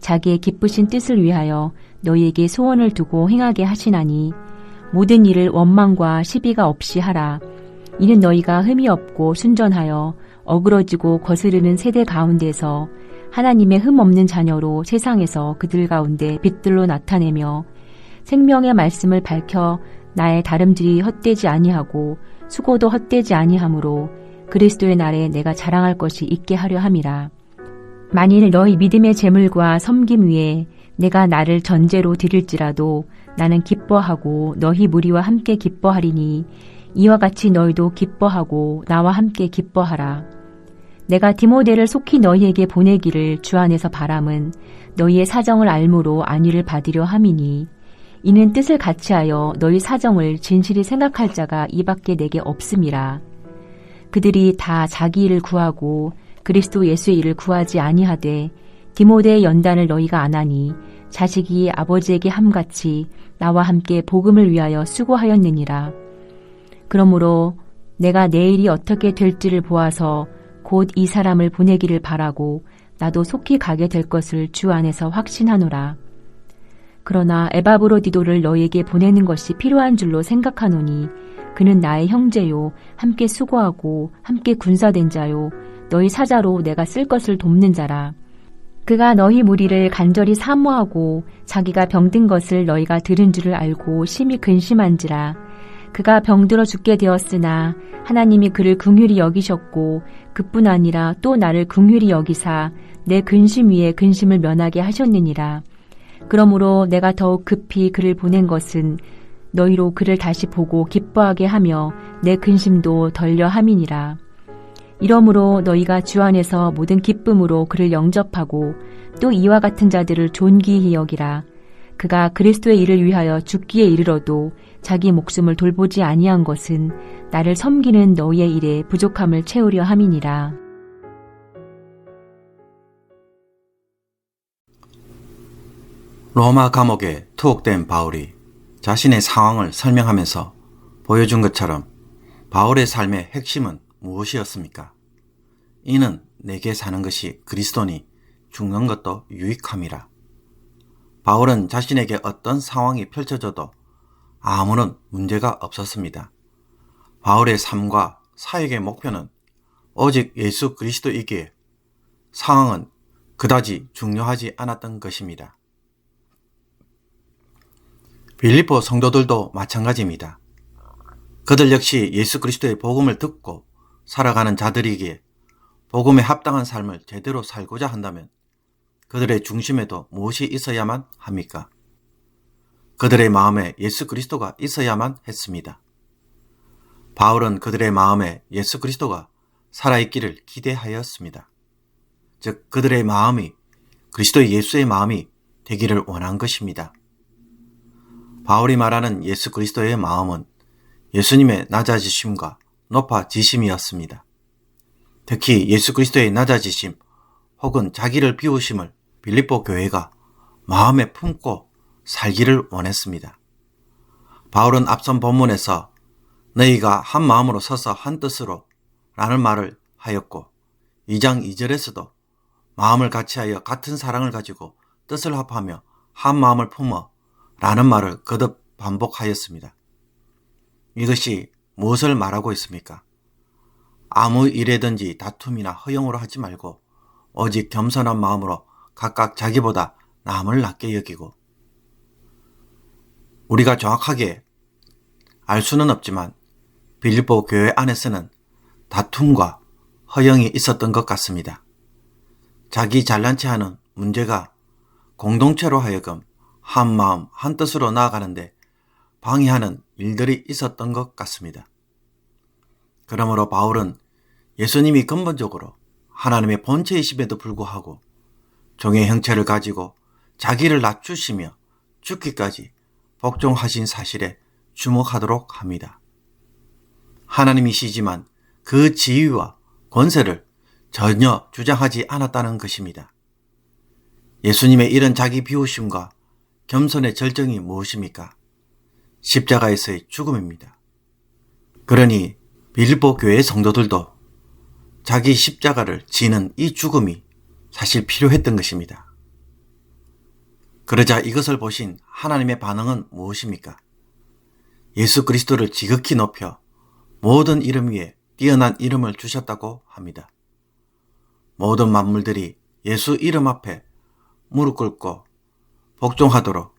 자기의 기쁘신 뜻을 위하여 너희에게 소원을 두고 행하게 하시나니 모든 일을 원망과 시비가 없이 하라. 이는 너희가 흠이 없고 순전하여 어그러지고 거스르는 세대 가운데서 하나님의 흠 없는 자녀로 세상에서 그들 가운데 빛들로 나타내며 생명의 말씀을 밝혀 나의 다름질이 헛되지 아니하고 수고도 헛되지 아니하므로 그리스도의 날에 내가 자랑할 것이 있게 하려 함이라. 만일 너희 믿음의 재물과 섬김 위에 내가 나를 전제로 드릴지라도 나는 기뻐하고 너희 무리와 함께 기뻐하리니 이와 같이 너희도 기뻐하고 나와 함께 기뻐하라. 내가 디모데를 속히 너희에게 보내기를 주 안에서 바람은 너희의 사정을 알므로 안위를 받으려 함이니 이는 뜻을 같이하여 너희 사정을 진실히 생각할 자가 이밖에 내게 없음이라. 그들이 다 자기 일을 구하고 그리스도 예수의 일을 구하지 아니하되 디모데의 연단을 너희가 안하니 자식이 아버지에게 함같이 나와 함께 복음을 위하여 수고하였느니라. 그러므로 내가 내일이 어떻게 될지를 보아서 곧 이 사람을 보내기를 바라고 나도 속히 가게 될 것을 주 안에서 확신하노라. 그러나 에바브로디도를 너에게 보내는 것이 필요한 줄로 생각하노니 그는 나의 형제요 함께 수고하고 함께 군사된 자요 너희 사자로 내가 쓸 것을 돕는 자라. 그가 너희 무리를 간절히 사모하고 자기가 병든 것을 너희가 들은 줄을 알고 심히 근심한지라. 그가 병들어 죽게 되었으나 하나님이 그를 긍휼히 여기셨고 그뿐 아니라 또 나를 긍휼히 여기사 내 근심 위에 근심을 면하게 하셨느니라. 그러므로 내가 더욱 급히 그를 보낸 것은 너희로 그를 다시 보고 기뻐하게 하며 내 근심도 덜려 함이니라. 이러므로 너희가 주 안에서 모든 기쁨으로 그를 영접하고 또 이와 같은 자들을 존귀히 여기라. 그가 그리스도의 일을 위하여 죽기에 이르러도 자기 목숨을 돌보지 아니한 것은 나를 섬기는 너희의 일에 부족함을 채우려 함이니라. 로마 감옥에 투옥된 바울이 자신의 상황을 설명하면서 보여준 것처럼 바울의 삶의 핵심은 무엇이었습니까? 이는 내게 사는 것이 그리스도니 죽는 것도 유익함이라. 바울은 자신에게 어떤 상황이 펼쳐져도 아무런 문제가 없었습니다. 바울의 삶과 사역의 목표는 오직 예수 그리스도이기에 상황은 그다지 중요하지 않았던 것입니다. 빌리포 성도들도 마찬가지입니다. 그들 역시 예수 그리스도의 복음을 듣고 살아가는 자들이기에 복음에 합당한 삶을 제대로 살고자 한다면 그들의 중심에도 무엇이 있어야만 합니까? 그들의 마음에 예수 그리스도가 있어야만 했습니다. 바울은 그들의 마음에 예수 그리스도가 살아있기를 기대하였습니다. 즉, 그들의 마음이 그리스도 예수의 마음이 되기를 원한 것입니다. 바울이 말하는 예수 그리스도의 마음은 예수님의 낮아지심과 높아지심이었습니다. 특히 예수 그리스도의 낮아지심 혹은 자기를 비우심을 빌립보 교회가 마음에 품고 살기를 원했습니다. 바울은 앞선 본문에서 너희가 한 마음으로 서서 한 뜻으로 라는 말을 하였고 2장 2절에서도 마음을 같이하여 같은 사랑을 가지고 뜻을 합하며 한 마음을 품어 라는 말을 거듭 반복하였습니다. 이것이 무엇을 말하고 있습니까? 아무 일에든지 다툼이나 허용으로 하지 말고 오직 겸손한 마음으로 각각 자기보다 남을 낮게 여기고 우리가 정확하게 알 수는 없지만 빌립보 교회 안에서는 다툼과 허영이 있었던 것 같습니다. 자기 잘난 체 하는 문제가 공동체로 하여금 한 마음 한 뜻으로 나아가는데 방해하는 일들이 있었던 것 같습니다. 그러므로 바울은 예수님이 근본적으로 하나님의 본체이심에도 불구하고 종의 형체를 가지고 자기를 낮추시며 죽기까지 복종하신 사실에 주목하도록 합니다. 하나님이시지만 그 지위와 권세를 전혀 주장하지 않았다는 것입니다. 예수님의 이런 자기 비우심과 겸손의 절정이 무엇입니까? 십자가에서의 죽음입니다. 그러니 빌보 교회 성도들도 자기 십자가를 지는 이 죽음이 사실 필요했던 것입니다. 그러자 이것을 보신 하나님의 반응은 무엇입니까? 예수 그리스도를 지극히 높여 모든 이름 위에 뛰어난 이름을 주셨다고 합니다. 모든 만물들이 예수 이름 앞에 무릎 꿇고 복종하도록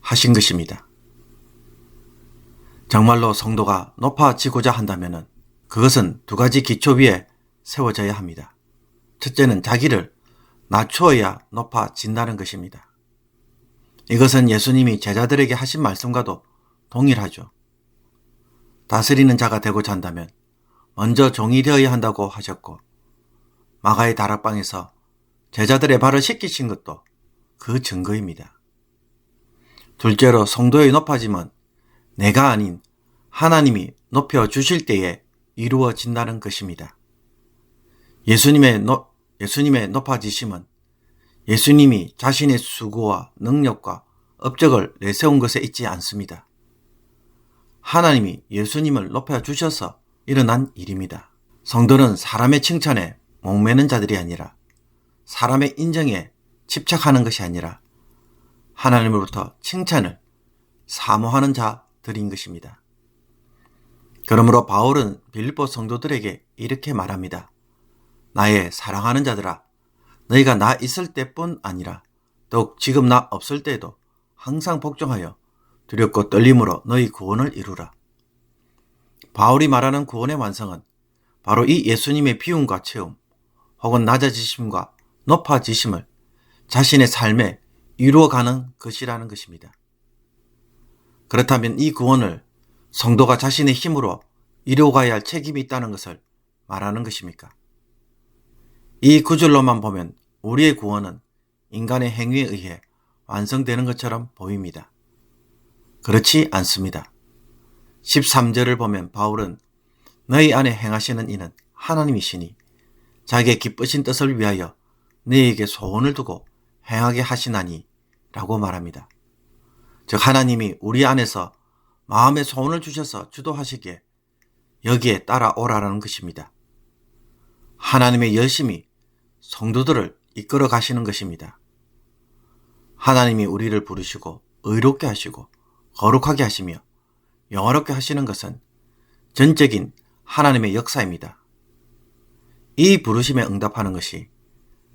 하신 것입니다. 정말로 성도가 높아지고자 한다면 그것은 두 가지 기초 위에 세워져야 합니다. 첫째는 자기를 낮추어야 높아진다는 것입니다. 이것은 예수님이 제자들에게 하신 말씀과도 동일하죠. 다스리는 자가 되고자 한다면 먼저 종이 되어야 한다고 하셨고 마가의 다락방에서 제자들의 발을 씻기신 것도 그 증거입니다. 둘째로 성도의 높아짐은 내가 아닌 하나님이 높여 주실 때에 이루어진다는 것입니다. 예수님의, 노, 예수님의 높아지심은 예수님이 자신의 수고와 능력과 업적을 내세운 것에 있지 않습니다. 하나님이 예수님을 높여 주셔서 일어난 일입니다. 성도는 사람의 칭찬에 목매는 자들이 아니라 사람의 인정에 집착하는 것이 아니라 하나님으로부터 칭찬을 사모하는 자 들인 것입니다. 그러므로 바울은 빌립보 성도들에게 이렇게 말합니다. 나의 사랑하는 자들아, 너희가 나 있을 때뿐 아니라 더욱 지금 나 없을 때에도 항상 복종하여 두렵고 떨림으로 너희 구원을 이루라. 바울이 말하는 구원의 완성은 바로 이 예수님의 비움과 체험 혹은 낮아지심과 높아지심을 자신의 삶에 이루어가는 것이라는 것입니다. 그렇다면 이 구원을 성도가 자신의 힘으로 이루어가야 할 책임이 있다는 것을 말하는 것입니까? 이 구절로만 보면 우리의 구원은 인간의 행위에 의해 완성되는 것처럼 보입니다. 그렇지 않습니다. 13절을 보면 바울은 너희 안에 행하시는 이는 하나님이시니 자기의 기쁘신 뜻을 위하여 너희에게 소원을 두고 행하게 하시나니 라고 말합니다. 즉 하나님이 우리 안에서 마음의 소원을 주셔서 주도하시기에 여기에 따라오라는 것입니다. 하나님의 열심히 성도들을 이끌어 가시는 것입니다. 하나님이 우리를 부르시고 의롭게 하시고 거룩하게 하시며 영화롭게 하시는 것은 전적인 하나님의 역사입니다. 이 부르심에 응답하는 것이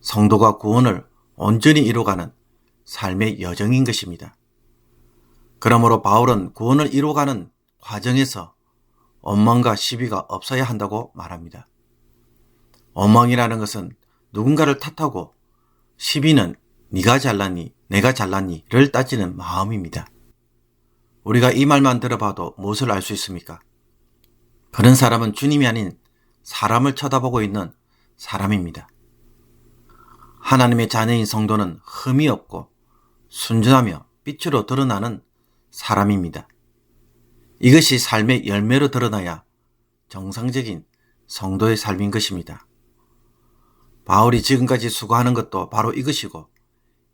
성도가 구원을 온전히 이루어가는 삶의 여정인 것입니다. 그러므로 바울은 구원을 이루어가는 과정에서 원망과 시비가 없어야 한다고 말합니다. 원망이라는 것은 누군가를 탓하고 시비는 네가 잘났니 내가 잘났니를 따지는 마음입니다. 우리가 이 말만 들어봐도 무엇을 알 수 있습니까? 그런 사람은 주님이 아닌 사람을 쳐다보고 있는 사람입니다. 하나님의 자녀인 성도는 흠이 없고 순전하며 빛으로 드러나는 사람입니다. 이것이 삶의 열매로 드러나야 정상적인 성도의 삶인 것입니다. 바울이 지금까지 수고하는 것도 바로 이것이고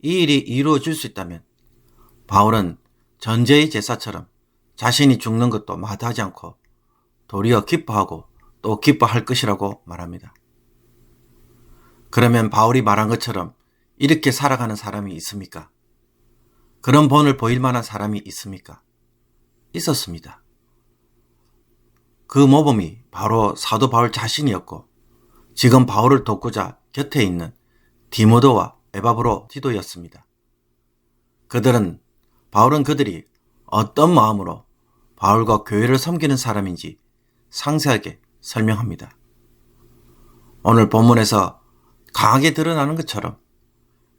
이 일이 이루어질 수 있다면 바울은 전제의 제사처럼 자신이 죽는 것도 마다하지 않고 도리어 기뻐하고 또 기뻐할 것이라고 말합니다. 그러면 바울이 말한 것처럼 이렇게 살아가는 사람이 있습니까? 그런 본을 보일 만한 사람이 있습니까? 있었습니다. 그 모범이 바로 사도 바울 자신이었고 지금 바울을 돕고자 곁에 있는 디모도와 에바브로 디도였습니다. 그들은 바울은 그들이 어떤 마음으로 바울과 교회를 섬기는 사람인지 상세하게 설명합니다. 오늘 본문에서 강하게 드러나는 것처럼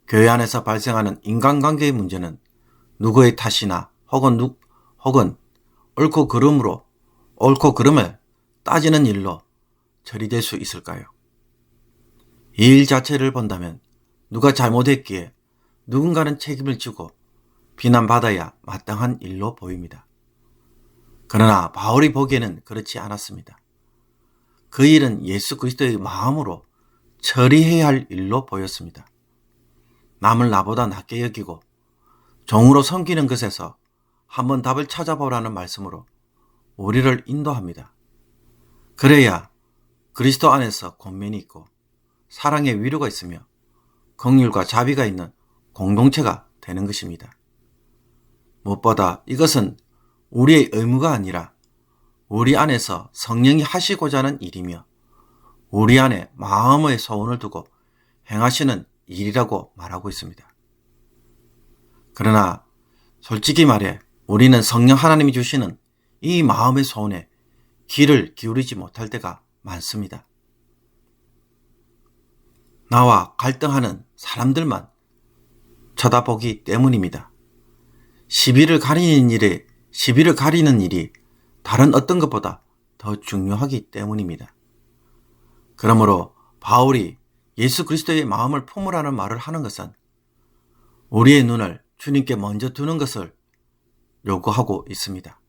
교회 안에서 발생하는 인간관계의 문제는 누구의 탓이나 혹은 누, 혹은 옳고 그름으로 옳고 그름을 따지는 일로 처리될 수 있을까요? 이 일 자체를 본다면 누가 잘못했기에 누군가는 책임을 지고 비난받아야 마땅한 일로 보입니다. 그러나 바울이 보기에는 그렇지 않았습니다. 그 일은 예수 그리스도의 마음으로 처리해야 할 일로 보였습니다. 남을 나보다 낮게 여기고 종으로 섬기는 것에서 한번 답을 찾아보라는 말씀으로 우리를 인도합니다. 그래야 그리스도 안에서 권면이 있고 사랑의 위로가 있으며 긍휼과 자비가 있는 공동체가 되는 것입니다. 무엇보다 이것은 우리의 의무가 아니라 우리 안에서 성령이 하시고자 하는 일이며 우리 안에 마음의 소원을 두고 행하시는 일이라고 말하고 있습니다. 그러나 솔직히 말해 우리는 성령 하나님이 주시는 이 마음의 소원에 귀를 기울이지 못할 때가 많습니다. 나와 갈등하는 사람들만 쳐다보기 때문입니다. 시비를 가리는 일에 시비를 가리는 일이 다른 어떤 것보다 더 중요하기 때문입니다. 그러므로 바울이 예수 그리스도의 마음을 품으라는 말을 하는 것은 우리의 눈을 주님께 먼저 두는 것을 요구하고 있습니다.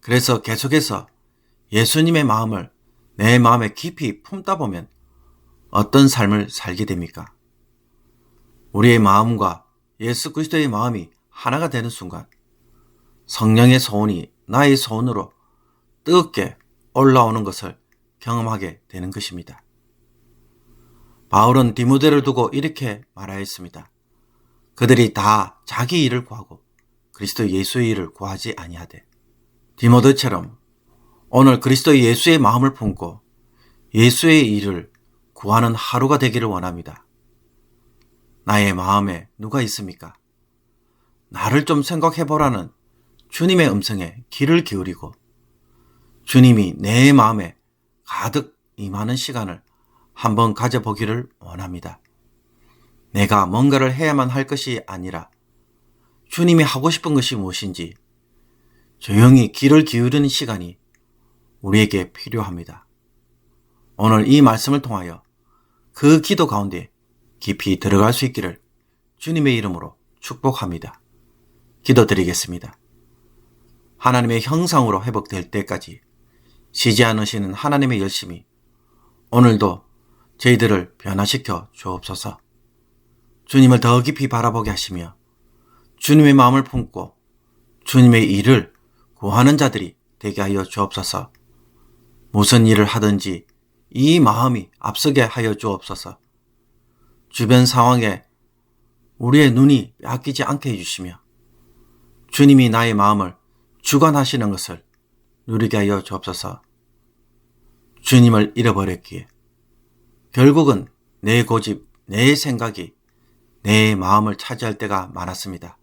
그래서 계속해서 예수님의 마음을 내 마음에 깊이 품다 보면 어떤 삶을 살게 됩니까? 우리의 마음과 예수 그리스도의 마음이 하나가 되는 순간 성령의 소원이 나의 소원으로 뜨겁게 올라오는 것을 경험하게 되는 것입니다. 바울은 디모데를 두고 이렇게 말하였습니다. 그들이 다 자기 일을 구하고 그리스도 예수의 일을 구하지 아니하되 디모데처럼 오늘 그리스도 예수의 마음을 품고 예수의 일을 구하는 하루가 되기를 원합니다. 나의 마음에 누가 있습니까? 나를 좀 생각해 보라는 주님의 음성에 귀를 기울이고 주님이 내 마음에 가득 임하는 시간을 한번 가져보기를 원합니다. 내가 뭔가를 해야만 할 것이 아니라 주님이 하고 싶은 것이 무엇인지 조용히 귀를 기울이는 시간이 우리에게 필요합니다. 오늘 이 말씀을 통하여 그 기도 가운데 깊이 들어갈 수 있기를 주님의 이름으로 축복합니다. 기도 드리겠습니다. 하나님의 형상으로 회복될 때까지 쉬지 않으시는 하나님의 열심이 오늘도 저희들을 변화시켜 주옵소서. 주님을 더 깊이 바라보게 하시며 주님의 마음을 품고 주님의 일을 구하는 자들이 되게 하여 주옵소서. 무슨 일을 하든지 이 마음이 앞서게 하여 주옵소서. 주변 상황에 우리의 눈이 뺏기지 않게 해주시며 주님이 나의 마음을 주관하시는 것을 누리게 하여 주옵소서. 주님을 잃어버렸기에 결국은 내 고집, 내 생각이 내 마음을 차지할 때가 많았습니다.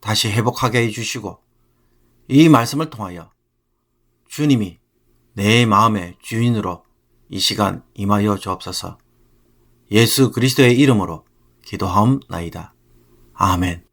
다시 회복하게 해주시고 이 말씀을 통하여 주님이 내 마음의 주인으로 이 시간 임하여 주옵소서 예수 그리스도의 이름으로 기도하옵나이다. 아멘.